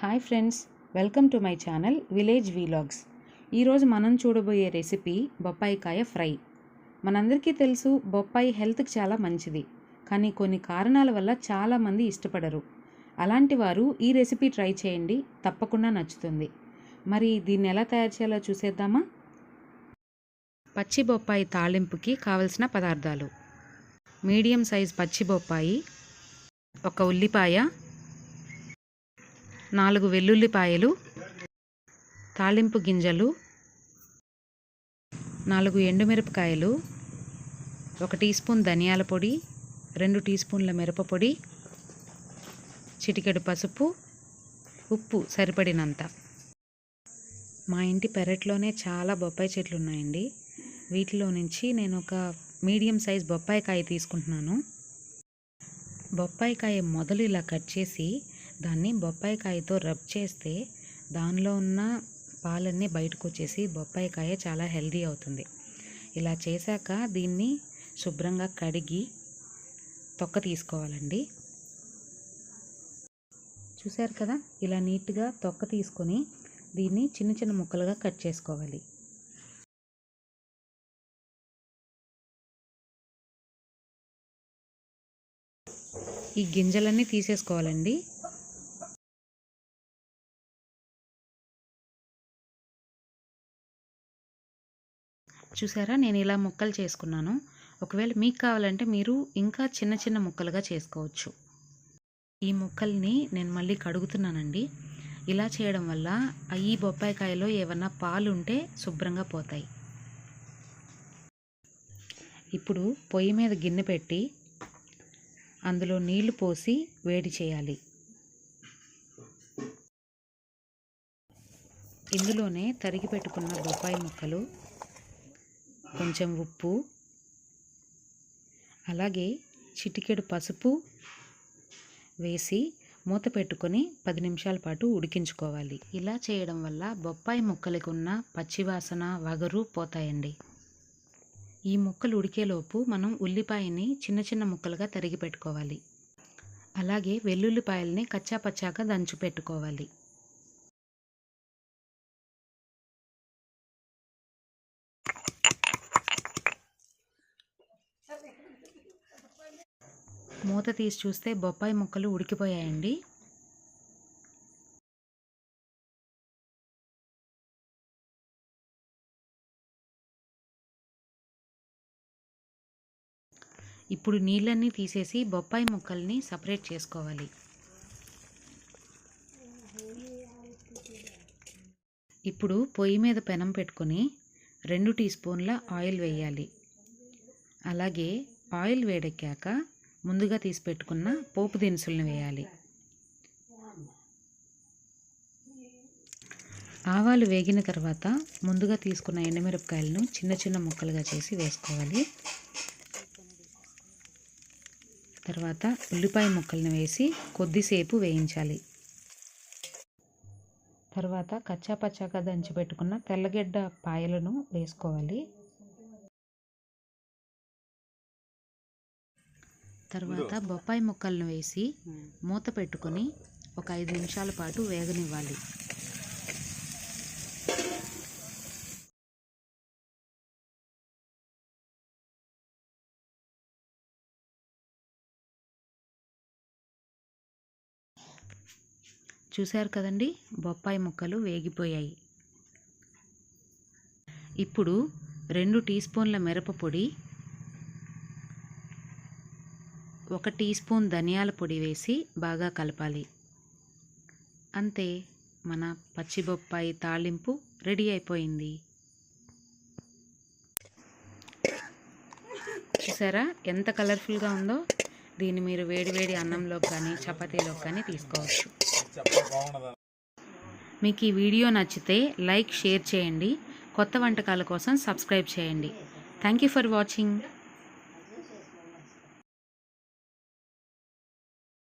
Hi friends welcome to my channel village vlogs. ఈరోజు మనం చూడబోయే రెసిపీ బొప్పాయికాయ ఫ్రై. మనందరికీ తెలుసు బొప్పాయి హెల్త్కి చాలా మంచిది. కానీ కొన్ని కారణాల వల్ల చాలామంది ఇష్టపడరు. అలాంటి వారు ఈ రెసిపీ ట్రై చేయండి తప్పకుండా నచ్చుతుంది. మరి దీన్ని ఎలా తయారు చేయాలో చూసేద్దామా? పచ్చి బొప్పాయి తాళింపుకి కావలసిన పదార్థాలు. మీడియం సైజ్ పచ్చి బొప్పాయి ఒక ఉల్లిపాయ నాలుగు వెల్లుల్లిపాయలు తాలింపు గింజలు నాలుగు ఎండుమిరపకాయలు ఒక టీ స్పూన్ ధనియాల పొడి రెండు టీ స్పూన్ల మిరపపొడి చిటికెడు పసుపు ఉప్పు సరిపడినంత. మా ఇంటి పెరట్లోనే చాలా బొప్పాయి చెట్లు ఉన్నాయండి. వీటిలో నుంచి నేను ఒక మీడియం సైజ్ బొప్పాయికాయ తీసుకుంటున్నాను. బొప్పాయికాయ మొదలు ఇలా కట్ చేసి దాన్ని బొప్పాయికాయతో రబ్ చేస్తే దానిలో ఉన్న పాలన్నీ బయటకు వచ్చేసి బొప్పాయికాయ చాలా హెల్దీ అవుతుంది. ఇలా చేశాక దీన్ని శుభ్రంగా కడిగి తొక్క తీసుకోవాలండి. చూశారు కదా? ఇలా నీట్గా తొక్క తీసుకొని దీన్ని చిన్న చిన్న ముక్కలుగా కట్ చేసుకోవాలి. ఈ గింజలన్నీ తీసేసుకోవాలండి. చూసారా? నేను ఇలా ముక్కలు చేసుకున్నాను. ఒకవేళ మీకు కావాలంటే మీరు ఇంకా చిన్న చిన్న ముక్కలుగా చేసుకోవచ్చు. ఈ ముక్కల్ని నేను మళ్ళీ కడుగుతున్నానండి. ఇలా చేయడం వల్ల ఈ బొప్పాయికాయలో ఏమన్నా పాలు ఉంటే శుభ్రంగా పోతాయి. ఇప్పుడు పొయ్యి మీద గిన్నె పెట్టి అందులో నీళ్ళు పోసి వేడి చేయాలి. ఇందులోనే తరిగి పెట్టుకున్న బొప్పాయి ముక్కలు కొంచెం ఉప్పు అలాగే చిటికెడు పసుపు వేసి మూత పెట్టుకొని పది నిమిషాల పాటు ఉడికించుకోవాలి. ఇలా చేయడం వల్ల బొప్పాయి ముక్కలకు ఉన్న పచ్చివాసన వగరు పోతాయండి. ఈ ముక్కలు ఉడికేలోపు మనం ఉల్లిపాయని చిన్న చిన్న ముక్కలుగా తరిగి పెట్టుకోవాలి. అలాగే వెల్లుల్లిపాయల్ని కచ్చా పచ్చాగా దంచు పెట్టుకోవాలి. మూత తీసి చూస్తే బొప్పాయి ముక్కలు ఉడికిపోయాయండి. ఇప్పుడు నీళ్ళన్నీ తీసేసి బొప్పాయి ముక్కల్ని సపరేట్ చేసుకోవాలి. ఇప్పుడు పొయ్యి మీద పెనం పెట్టుకొని రెండు టీ స్పూన్ల ఆయిల్ వేయాలి. అలాగే ఆయిల్ వేడెక్కాక ముందుగా తీసి పెట్టుకున్న పోపు దినుసులను వేయాలి. ఆవాలు వేగిన తర్వాత ముందుగా తీసుకున్న ఎండుమిరపకాయలను చిన్న చిన్న ముక్కలుగా చేసి వేసుకోవాలి. తర్వాత ఉల్లిపాయ ముక్కలను వేసి కొద్దిసేపు వేయించాలి. తర్వాత కచ్చాపచ్చాగా దంచి పెట్టుకున్న తెల్లగడ్డ పాయలను వేసుకోవాలి. తర్వాత బొప్పాయి ముక్కలను వేసి మూత పెట్టుకొని ఒక ఐదు నిమిషాల పాటు వేగనివ్వాలి. చూశారు కదండి? బొప్పాయి ముక్కలు వేగిపోయాయి. ఇప్పుడు రెండు టీ స్పూన్ల మిరప పొడి ఒక టీ స్పూన్ ధనియాల పొడి వేసి బాగా కలపాలి. అంతే మన పచ్చి బొప్పాయి తాళింపు రెడీ అయిపోయింది. చూసారా ఎంత కలర్ఫుల్గా ఉందో? దీన్ని మీరు వేడివేడి అన్నంలో కానీ చపాతీలో కానీ తీసుకోవచ్చు. మీకు ఈ వీడియో నచ్చితే లైక్ షేర్ చేయండి. కొత్త వంటకాల కోసం సబ్స్క్రైబ్ చేయండి. Thank you for watching